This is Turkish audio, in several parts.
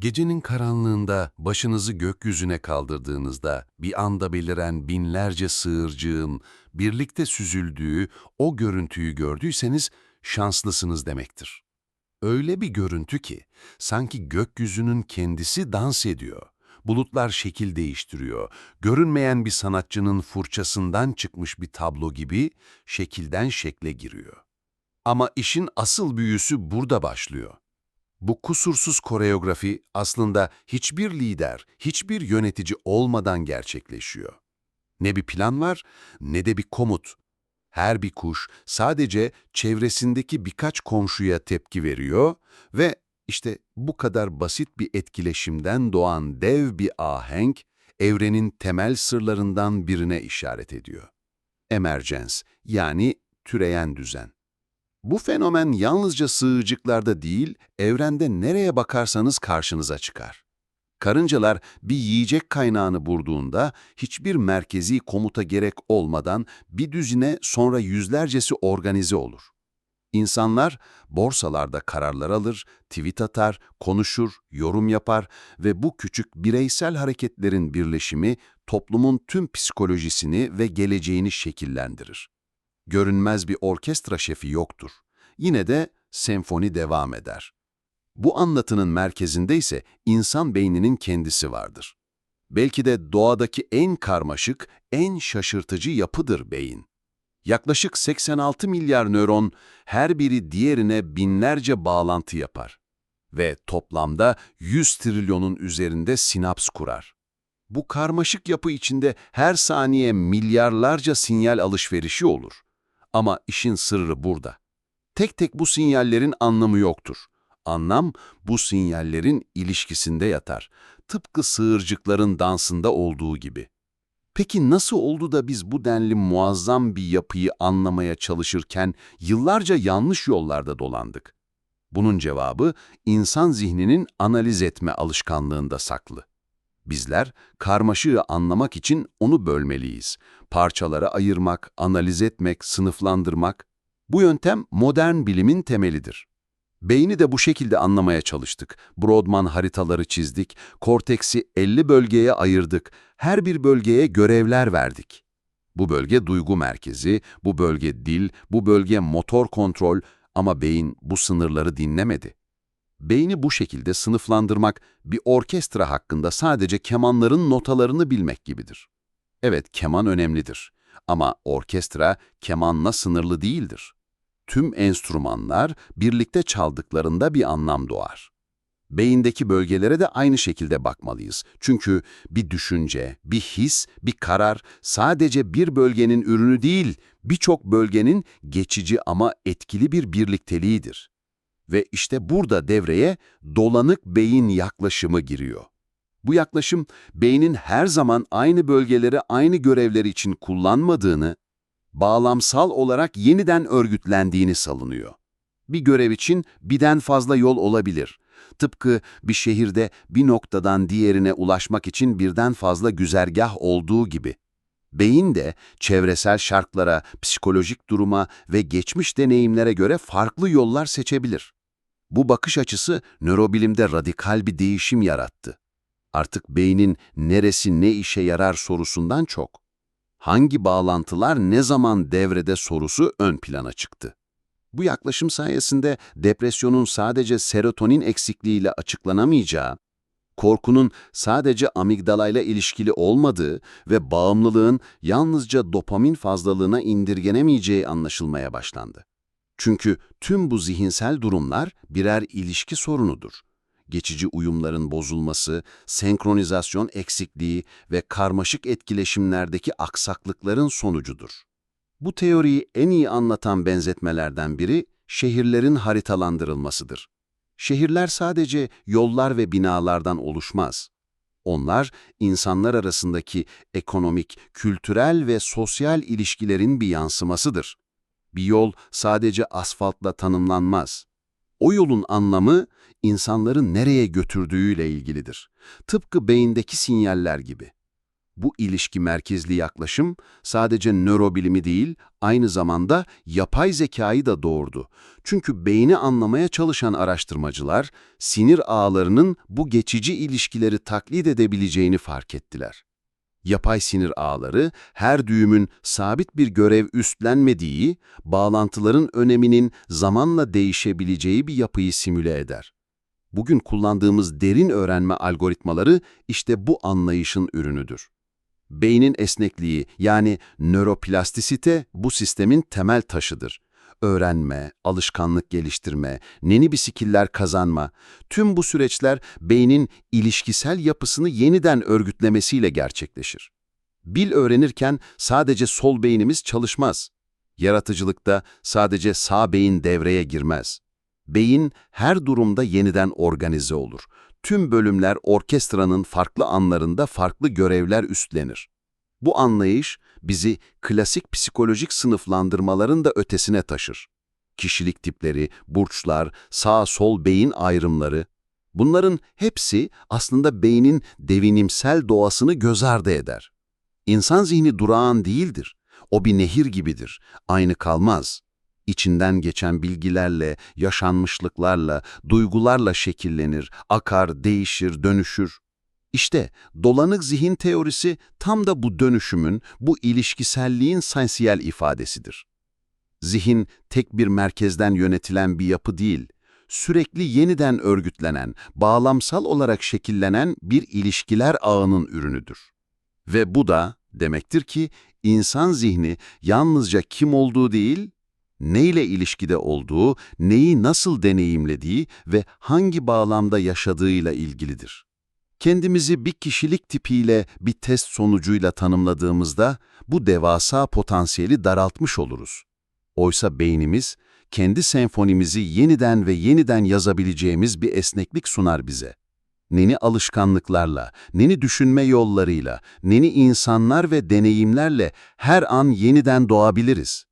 Gecenin karanlığında başınızı gökyüzüne kaldırdığınızda bir anda beliren binlerce sığırcığın birlikte süzüldüğü o görüntüyü gördüyseniz şanslısınız demektir. Öyle bir görüntü ki sanki gökyüzünün kendisi dans ediyor. Bulutlar şekil değiştiriyor. Görünmeyen bir sanatçının fırçasından çıkmış bir tablo gibi şekilden şekle giriyor. Ama işin asıl büyüsü burada başlıyor. Bu kusursuz koreografi aslında hiçbir lider, hiçbir yönetici olmadan gerçekleşiyor. Ne bir plan var, ne de bir komut. Her bir kuş sadece çevresindeki birkaç komşuya tepki veriyor ve işte bu kadar basit bir etkileşimden doğan dev bir ahenk, evrenin temel sırlarından birine işaret ediyor. Emerjens yani türeyen düzen. Bu fenomen yalnızca sığırcıklarda değil, evrende nereye bakarsanız karşınıza çıkar. Karıncalar bir yiyecek kaynağını bulduğunda hiçbir merkezi komuta gerek olmadan bir düzine sonra yüzlercesi organize olur. İnsanlar borsalarda kararlar alır, tweet atar, konuşur, yorum yapar ve bu küçük bireysel hareketlerin birleşimi toplumun tüm psikolojisini ve geleceğini şekillendirir görünmez bir orkestra şefi yoktur. Yine de senfoni devam eder. Bu anlatının merkezinde ise insan beyninin kendisi vardır. Belki de doğadaki en karmaşık, en şaşırtıcı yapıdır beyin. Yaklaşık 86 milyar nöron her biri diğerine binlerce bağlantı yapar ve toplamda 100 trilyonun üzerinde sinaps kurar. Bu karmaşık yapı içinde her saniye milyarlarca sinyal alışverişi olur. Ama işin sırrı burada. Tek tek bu sinyallerin anlamı yoktur. Anlam bu sinyallerin ilişkisinde yatar. Tıpkı sığırcıkların dansında olduğu gibi. Peki nasıl oldu da biz bu denli muazzam bir yapıyı anlamaya çalışırken yıllarca yanlış yollarda dolandık? Bunun cevabı insan zihninin analiz etme alışkanlığında saklı. Bizler karmaşığı anlamak için onu bölmeliyiz. Parçalara ayırmak, analiz etmek, sınıflandırmak. Bu yöntem modern bilimin temelidir. Beyni de bu şekilde anlamaya çalıştık. Brodmann haritaları çizdik, korteksi 50 bölgeye ayırdık, her bir bölgeye görevler verdik. Bu bölge duygu merkezi, bu bölge dil, bu bölge motor kontrol ama beyin bu sınırları dinlemedi. Beyni bu şekilde sınıflandırmak bir orkestra hakkında sadece kemanların notalarını bilmek gibidir. Evet, keman önemlidir ama orkestra kemanla sınırlı değildir. Tüm enstrümanlar birlikte çaldıklarında bir anlam doğar. Beyindeki bölgelere de aynı şekilde bakmalıyız. Çünkü bir düşünce, bir his, bir karar sadece bir bölgenin ürünü değil, birçok bölgenin geçici ama etkili bir birlikteliğidir. Ve işte burada devreye dolanık beyin yaklaşımı giriyor. Bu yaklaşım beynin her zaman aynı bölgeleri aynı görevler için kullanmadığını, bağlamsal olarak yeniden örgütlendiğini savunuyor. Bir görev için birden fazla yol olabilir. Tıpkı bir şehirde bir noktadan diğerine ulaşmak için birden fazla güzergah olduğu gibi. Beyin de çevresel şartlara, psikolojik duruma ve geçmiş deneyimlere göre farklı yollar seçebilir. Bu bakış açısı nörobilimde radikal bir değişim yarattı. Artık beynin neresi ne işe yarar sorusundan çok, hangi bağlantılar ne zaman devrede sorusu ön plana çıktı. Bu yaklaşım sayesinde depresyonun sadece serotonin eksikliğiyle açıklanamayacağı, korkunun sadece amigdalayla ilişkili olmadığı ve bağımlılığın yalnızca dopamin fazlalığına indirgenemeyeceği anlaşılmaya başlandı. Çünkü tüm bu zihinsel durumlar birer ilişki sorunudur. Geçici uyumların bozulması, senkronizasyon eksikliği ve karmaşık etkileşimlerdeki aksaklıkların sonucudur. Bu teoriyi en iyi anlatan benzetmelerden biri şehirlerin haritalandırılmasıdır. Şehirler sadece yollar ve binalardan oluşmaz. Onlar, insanlar arasındaki ekonomik, kültürel ve sosyal ilişkilerin bir yansımasıdır. Bir yol sadece asfaltla tanımlanmaz. O yolun anlamı insanların nereye götürdüğüyle ilgilidir. Tıpkı beyindeki sinyaller gibi. Bu ilişki merkezli yaklaşım sadece nörobilimi değil, aynı zamanda yapay zekayı da doğurdu. Çünkü beyni anlamaya çalışan araştırmacılar, sinir ağlarının bu geçici ilişkileri taklit edebileceğini fark ettiler. Yapay sinir ağları, her düğümün sabit bir görev üstlenmediği, bağlantıların öneminin zamanla değişebileceği bir yapıyı simüle eder. Bugün kullandığımız derin öğrenme algoritmaları işte bu anlayışın ürünüdür. Beynin esnekliği yani nöroplastisite bu sistemin temel taşıdır. Öğrenme, alışkanlık geliştirme, yeni bir skiller kazanma, tüm bu süreçler beynin ilişkisel yapısını yeniden örgütlemesiyle gerçekleşir. Bil öğrenirken sadece sol beynimiz çalışmaz. Yaratıcılıkta sadece sağ beyin devreye girmez. Beyin her durumda yeniden organize olur. Tüm bölümler orkestranın farklı anlarında farklı görevler üstlenir. Bu anlayış bizi klasik psikolojik sınıflandırmaların da ötesine taşır. Kişilik tipleri, burçlar, sağ-sol beyin ayrımları, bunların hepsi aslında beynin devinimsel doğasını göz ardı eder. İnsan zihni durağan değildir. O bir nehir gibidir. Aynı kalmaz. İçinden geçen bilgilerle, yaşanmışlıklarla, duygularla şekillenir, akar, değişir, dönüşür. İşte dolanık zihin teorisi tam da bu dönüşümün, bu ilişkiselliğin sansiyel ifadesidir. Zihin tek bir merkezden yönetilen bir yapı değil, sürekli yeniden örgütlenen, bağlamsal olarak şekillenen bir ilişkiler ağının ürünüdür. Ve bu da demektir ki insan zihni yalnızca kim olduğu değil, neyle ilişkide olduğu, neyi nasıl deneyimlediği ve hangi bağlamda yaşadığıyla ilgilidir. Kendimizi bir kişilik tipiyle bir test sonucuyla tanımladığımızda bu devasa potansiyeli daraltmış oluruz. Oysa beynimiz, kendi senfonimizi yeniden ve yeniden yazabileceğimiz bir esneklik sunar bize. Neni alışkanlıklarla, neni düşünme yollarıyla, neni insanlar ve deneyimlerle her an yeniden doğabiliriz.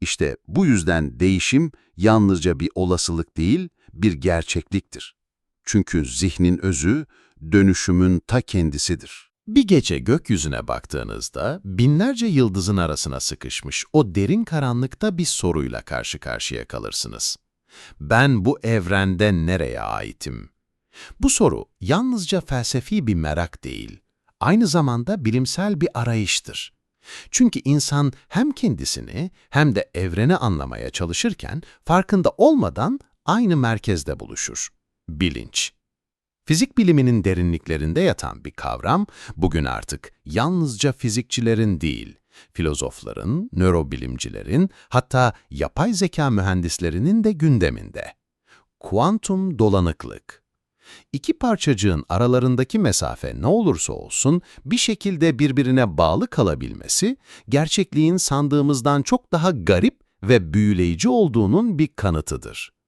İşte bu yüzden değişim yalnızca bir olasılık değil, bir gerçekliktir. Çünkü zihnin özü, dönüşümün ta kendisidir. Bir gece gökyüzüne baktığınızda binlerce yıldızın arasına sıkışmış o derin karanlıkta bir soruyla karşı karşıya kalırsınız. Ben bu evrende nereye aitim? Bu soru yalnızca felsefi bir merak değil, aynı zamanda bilimsel bir arayıştır. Çünkü insan hem kendisini hem de evreni anlamaya çalışırken farkında olmadan aynı merkezde buluşur. Bilinç. Fizik biliminin derinliklerinde yatan bir kavram, bugün artık yalnızca fizikçilerin değil, filozofların, nörobilimcilerin, hatta yapay zeka mühendislerinin de gündeminde. Kuantum dolanıklık. İki parçacığın aralarındaki mesafe ne olursa olsun bir şekilde birbirine bağlı kalabilmesi, gerçekliğin sandığımızdan çok daha garip ve büyüleyici olduğunun bir kanıtıdır.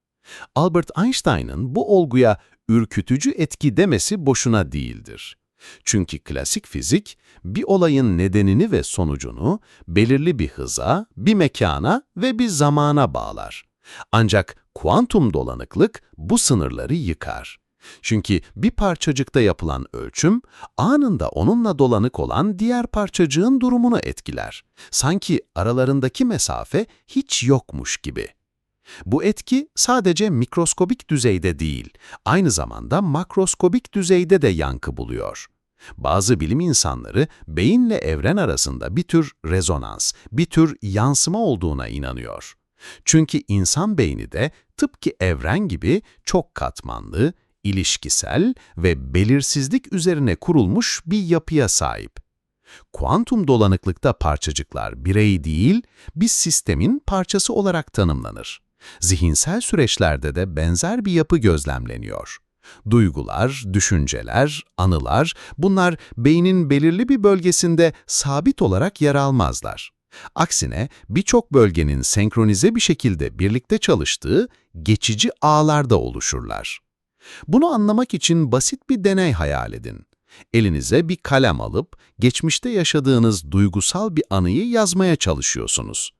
Albert Einstein'ın bu olguya ürkütücü etki demesi boşuna değildir. Çünkü klasik fizik, bir olayın nedenini ve sonucunu belirli bir hıza, bir mekana ve bir zamana bağlar. Ancak kuantum dolanıklık bu sınırları yıkar. Çünkü bir parçacıkta yapılan ölçüm, anında onunla dolanık olan diğer parçacığın durumunu etkiler. Sanki aralarındaki mesafe hiç yokmuş gibi. Bu etki sadece mikroskobik düzeyde değil, aynı zamanda makroskobik düzeyde de yankı buluyor. Bazı bilim insanları beyinle evren arasında bir tür rezonans, bir tür yansıma olduğuna inanıyor. Çünkü insan beyni de tıpkı evren gibi çok katmanlı, ilişkisel ve belirsizlik üzerine kurulmuş bir yapıya sahip. Kuantum dolanıklıkta parçacıklar birey değil, bir sistemin parçası olarak tanımlanır. Zihinsel süreçlerde de benzer bir yapı gözlemleniyor. Duygular, düşünceler, anılar, bunlar beynin belirli bir bölgesinde sabit olarak yer almazlar. Aksine birçok bölgenin senkronize bir şekilde birlikte çalıştığı geçici ağlarda oluşurlar. Bunu anlamak için basit bir deney hayal edin. Elinize bir kalem alıp geçmişte yaşadığınız duygusal bir anıyı yazmaya çalışıyorsunuz.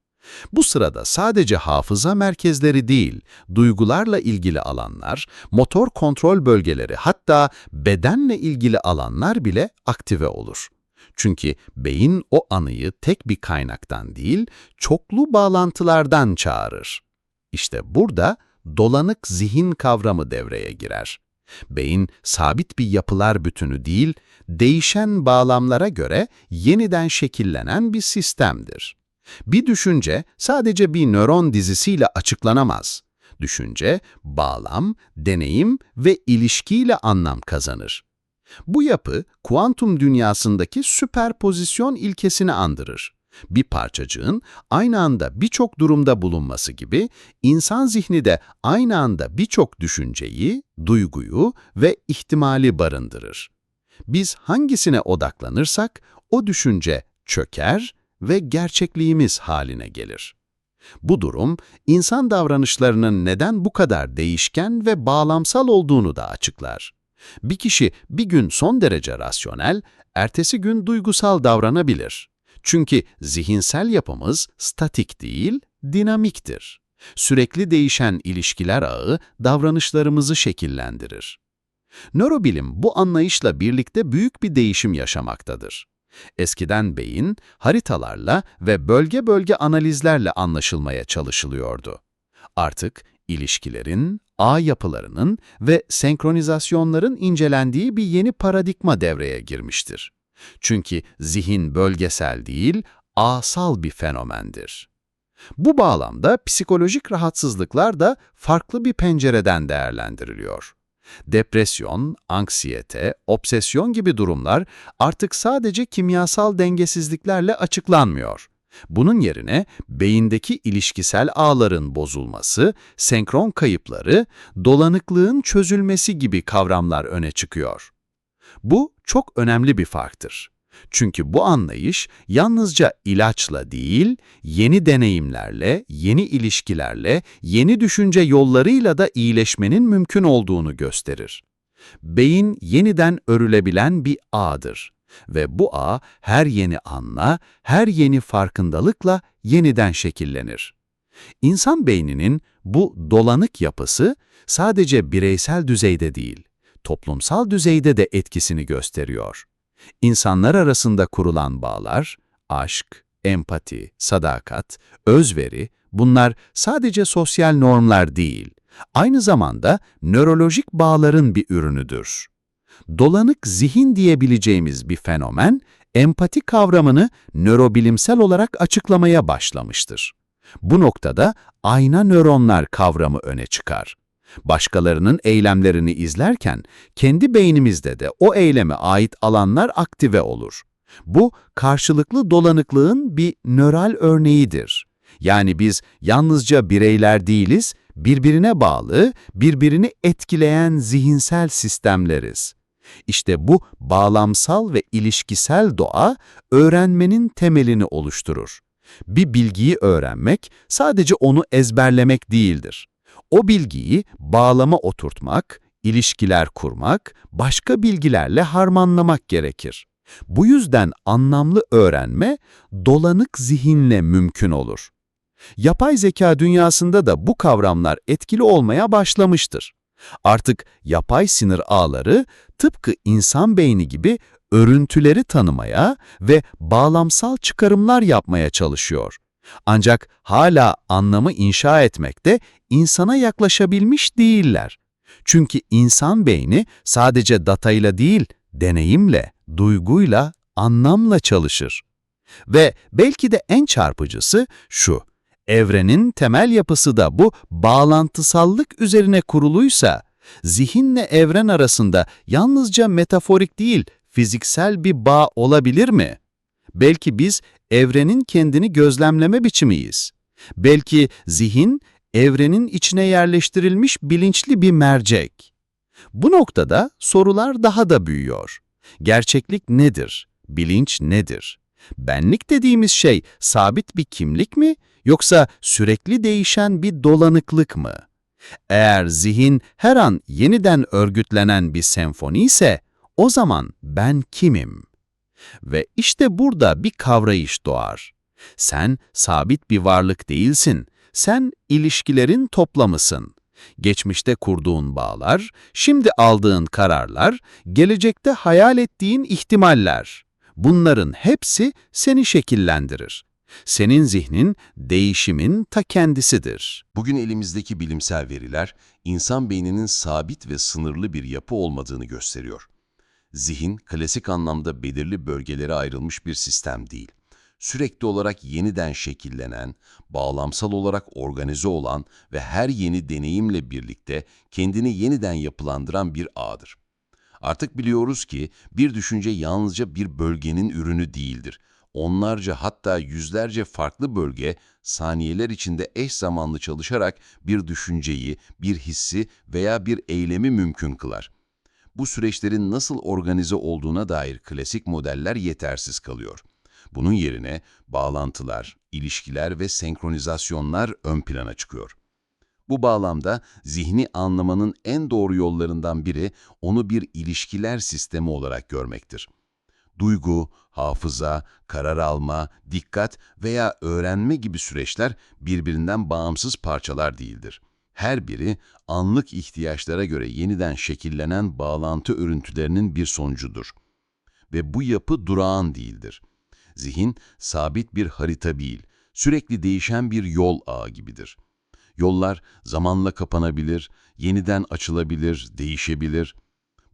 Bu sırada sadece hafıza merkezleri değil, duygularla ilgili alanlar, motor kontrol bölgeleri hatta bedenle ilgili alanlar bile aktive olur. Çünkü beyin o anıyı tek bir kaynaktan değil, çoklu bağlantılardan çağırır. İşte burada dolanık zihin kavramı devreye girer. Beyin sabit bir yapılar bütünü değil, değişen bağlamlara göre yeniden şekillenen bir sistemdir. Bir düşünce sadece bir nöron dizisiyle açıklanamaz. Düşünce, bağlam, deneyim ve ilişkiyle anlam kazanır. Bu yapı, kuantum dünyasındaki süperpozisyon ilkesini andırır. Bir parçacığın aynı anda birçok durumda bulunması gibi, insan zihni de aynı anda birçok düşünceyi, duyguyu ve ihtimali barındırır. Biz hangisine odaklanırsak, o düşünce çöker ve gerçekliğimiz haline gelir. Bu durum, insan davranışlarının neden bu kadar değişken ve bağlamsal olduğunu da açıklar. Bir kişi bir gün son derece rasyonel, ertesi gün duygusal davranabilir. Çünkü zihinsel yapımız statik değil, dinamiktir. Sürekli değişen ilişkiler ağı davranışlarımızı şekillendirir. Nörobilim bu anlayışla birlikte büyük bir değişim yaşamaktadır. Eskiden beyin, haritalarla ve bölge bölge analizlerle anlaşılmaya çalışılıyordu. Artık ilişkilerin, ağ yapılarının ve senkronizasyonların incelendiği bir yeni paradigma devreye girmiştir. Çünkü zihin bölgesel değil, ağsal bir fenomendir. Bu bağlamda psikolojik rahatsızlıklar da farklı bir pencereden değerlendiriliyor. Depresyon, anksiyete, obsesyon gibi durumlar artık sadece kimyasal dengesizliklerle açıklanmıyor. Bunun yerine beyindeki ilişkisel ağların bozulması, senkron kayıpları, dolanıklığın çözülmesi gibi kavramlar öne çıkıyor. Bu çok önemli bir farktır. Çünkü bu anlayış yalnızca ilaçla değil, yeni deneyimlerle, yeni ilişkilerle, yeni düşünce yollarıyla da iyileşmenin mümkün olduğunu gösterir. Beyin yeniden örülebilen bir ağdır ve bu ağ her yeni anla, her yeni farkındalıkla yeniden şekillenir. İnsan beyninin bu dolanık yapısı sadece bireysel düzeyde değil, toplumsal düzeyde de etkisini gösteriyor. İnsanlar arasında kurulan bağlar, aşk, empati, sadakat, özveri, bunlar sadece sosyal normlar değil, aynı zamanda nörolojik bağların bir ürünüdür. Dolanık zihin diyebileceğimiz bir fenomen, empati kavramını nörobilimsel olarak açıklamaya başlamıştır. Bu noktada ayna nöronlar kavramı öne çıkar. Başkalarının eylemlerini izlerken kendi beynimizde de o eyleme ait alanlar aktive olur. Bu karşılıklı dolanıklığın bir nöral örneğidir. Yani biz yalnızca bireyler değiliz, birbirine bağlı, birbirini etkileyen zihinsel sistemleriz. İşte bu bağlamsal ve ilişkisel doğa öğrenmenin temelini oluşturur. Bir bilgiyi öğrenmek sadece onu ezberlemek değildir. O bilgiyi bağlama oturtmak, ilişkiler kurmak, başka bilgilerle harmanlamak gerekir. Bu yüzden anlamlı öğrenme dolanık zihinle mümkün olur. Yapay zeka dünyasında da bu kavramlar etkili olmaya başlamıştır. Artık yapay sinir ağları tıpkı insan beyni gibi örüntüleri tanımaya ve bağlamsal çıkarımlar yapmaya çalışıyor. Ancak hala anlamı inşa etmekte insana yaklaşabilmiş değiller. Çünkü insan beyni sadece datayla değil, deneyimle, duyguyla, anlamla çalışır. Ve belki de en çarpıcısı şu, evrenin temel yapısı da bu bağlantısallık üzerine kuruluysa, zihinle evren arasında yalnızca metaforik değil, fiziksel bir bağ olabilir mi? Belki biz evrenin kendini gözlemleme biçimiyiz. Belki zihin, evrenin içine yerleştirilmiş bilinçli bir mercek. Bu noktada sorular daha da büyüyor. Gerçeklik nedir? Bilinç nedir? Benlik dediğimiz şey sabit bir kimlik mi yoksa sürekli değişen bir dolanıklık mı? Eğer zihin her an yeniden örgütlenen bir senfoni ise o zaman ben kimim? Ve işte burada bir kavrayış doğar. Sen sabit bir varlık değilsin, sen ilişkilerin toplamısın. Geçmişte kurduğun bağlar, şimdi aldığın kararlar, gelecekte hayal ettiğin ihtimaller. Bunların hepsi seni şekillendirir. Senin zihnin değişimin ta kendisidir. Bugün elimizdeki bilimsel veriler, insan beyninin sabit ve sınırlı bir yapı olmadığını gösteriyor. Zihin, klasik anlamda belirli bölgelere ayrılmış bir sistem değil. Sürekli olarak yeniden şekillenen, bağlamsal olarak organize olan ve her yeni deneyimle birlikte kendini yeniden yapılandıran bir ağdır. Artık biliyoruz ki bir düşünce yalnızca bir bölgenin ürünü değildir. Onlarca hatta yüzlerce farklı bölge saniyeler içinde eş zamanlı çalışarak bir düşünceyi, bir hissi veya bir eylemi mümkün kılar. Bu süreçlerin nasıl organize olduğuna dair klasik modeller yetersiz kalıyor. Bunun yerine bağlantılar, ilişkiler ve senkronizasyonlar ön plana çıkıyor. Bu bağlamda zihni anlamanın en doğru yollarından biri onu bir ilişkiler sistemi olarak görmektir. Duygu, hafıza, karar alma, dikkat veya öğrenme gibi süreçler birbirinden bağımsız parçalar değildir. Her biri anlık ihtiyaçlara göre yeniden şekillenen bağlantı örüntülerinin bir sonucudur. Ve bu yapı durağan değildir. Zihin sabit bir harita değil, sürekli değişen bir yol ağı gibidir. Yollar zamanla kapanabilir, yeniden açılabilir, değişebilir.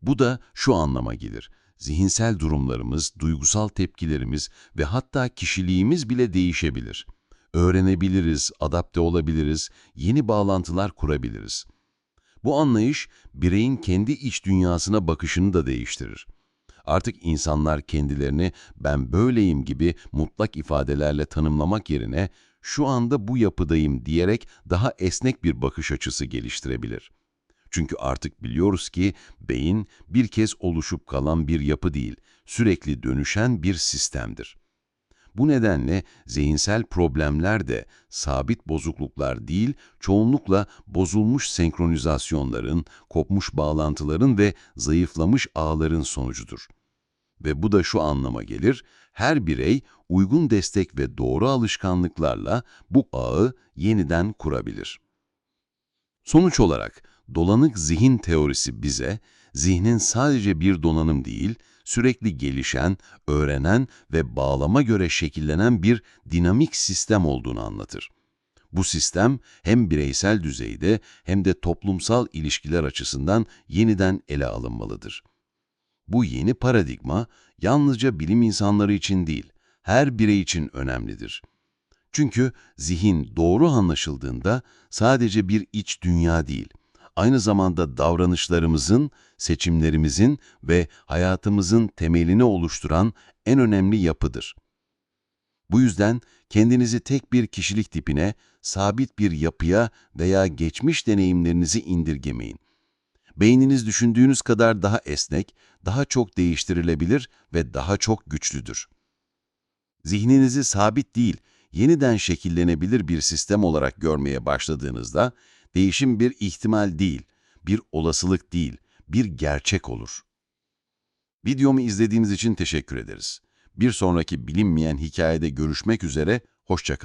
Bu da şu anlama gelir. Zihinsel durumlarımız, duygusal tepkilerimiz ve hatta kişiliğimiz bile değişebilir. Öğrenebiliriz, adapte olabiliriz, yeni bağlantılar kurabiliriz. Bu anlayış, bireyin kendi iç dünyasına bakışını da değiştirir. Artık insanlar kendilerini ben böyleyim gibi mutlak ifadelerle tanımlamak yerine şu anda bu yapıdayım diyerek daha esnek bir bakış açısı geliştirebilir. Çünkü artık biliyoruz ki beyin bir kez oluşup kalan bir yapı değil, sürekli dönüşen bir sistemdir. Bu nedenle zihinsel problemler de sabit bozukluklar değil, çoğunlukla bozulmuş senkronizasyonların, kopmuş bağlantıların ve zayıflamış ağların sonucudur. Ve bu da şu anlama gelir, her birey uygun destek ve doğru alışkanlıklarla bu ağı yeniden kurabilir. Sonuç olarak dolanık zihin teorisi bize, zihnin sadece bir donanım değil, sürekli gelişen, öğrenen ve bağlama göre şekillenen bir dinamik sistem olduğunu anlatır. Bu sistem hem bireysel düzeyde hem de toplumsal ilişkiler açısından yeniden ele alınmalıdır. Bu yeni paradigma yalnızca bilim insanları için değil, her birey için önemlidir. Çünkü zihin doğru anlaşıldığında sadece bir iç dünya değil, aynı zamanda davranışlarımızın, seçimlerimizin ve hayatımızın temelini oluşturan en önemli yapıdır. Bu yüzden kendinizi tek bir kişilik tipine, sabit bir yapıya veya geçmiş deneyimlerinizi indirgemeyin. Beyniniz düşündüğünüz kadar daha esnek, daha çok değiştirilebilir ve daha çok güçlüdür. Zihninizi sabit değil, yeniden şekillenebilir bir sistem olarak görmeye başladığınızda, değişim bir ihtimal değil, bir olasılık değil, bir gerçek olur. Videomu izlediğiniz için teşekkür ederiz. Bir sonraki bilinmeyen hikayede görüşmek üzere, hoşçakalın.